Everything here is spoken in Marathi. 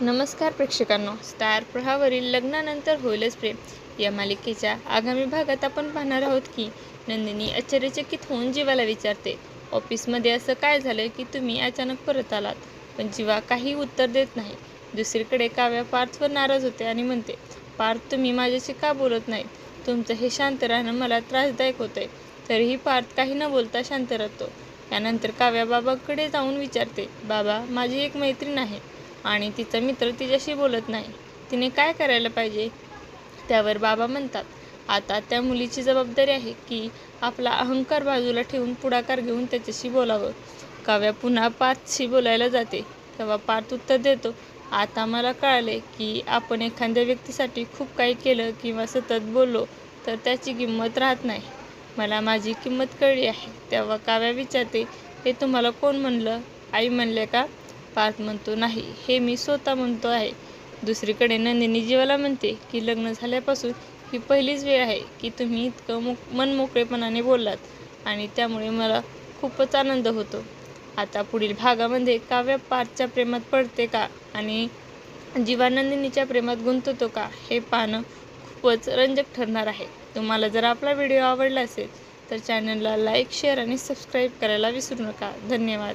नमस्कार प्रेक्षकांनो. स्टार प्रहावरील लग्नानंतर होईलच प्रेम. या मालिकेच्या आगामी भागात आपण पाहणार आहोत की नंदिनी आश्चर्यचकित होऊन जीवाला विचारते ऑफिसमध्ये असं काय झालं की तुम्ही अचानक परत आलात? पण जीवा काही उत्तर देत नाही. दुसरीकडे काव्या पार्थवर नाराज होते आणि म्हणते पार्थ तुम्ही माझ्याशी का बोलत नाहीत? तुमचं हे शांत राहणं मला त्रासदायक होतंय. तरीही पार्थ काही न बोलता शांत राहतो. यानंतर काव्या बाबाकडे जाऊन विचारते बाबा माझी एक मैत्रीण आहे. आणि तिचा मित्र तिच्याशी बोलत नाही. तिने काय करायला पाहिजे? त्यावर बाबा म्हणतात आता त्या मुलीची जबाबदारी आहे की आपला अहंकार बाजूला ठेवून पुढाकार घेऊन त्याच्याशी बोलावं. काव्या पुन्हा पार्थशी बोलायला जाते. तेव्हा पार्थ उत्तर देतो आता मला कळाले की आपण एखाद्या व्यक्तीसाठी खूप काही केलं किंवा सतत बोललो तर त्याची किंमत राहत नाही. मला माझी किंमत कळली आहे. तेव्हा काव्या विचारते हे तुम्हाला कोण म्हणलं? आई म्हणले का? पार्थ म्हणतो नाही हे मी स्वतः म्हणतो आहे. दुसरीकडे नंदिनी जीवाला म्हणते की लग्न झाल्यापासून ही पहिलीच वेळ आहे की तुम्ही इतकं मोक मनमोकळेपणाने बोललात आणि त्यामुळे मला खूपच आनंद होतो. आता पुढील भागामध्ये काव्य पार्थच्या प्रेमात पडते का आणि जीवा नंदिनीच्या प्रेमात गुंततो का हे पाहणं खूपच रंजक ठरणार आहे. तुम्हाला जर आपला व्हिडिओ आवडला असेल तर चॅनलला लाईक शेअर आणि सबस्क्राईब करायला विसरू नका. धन्यवाद.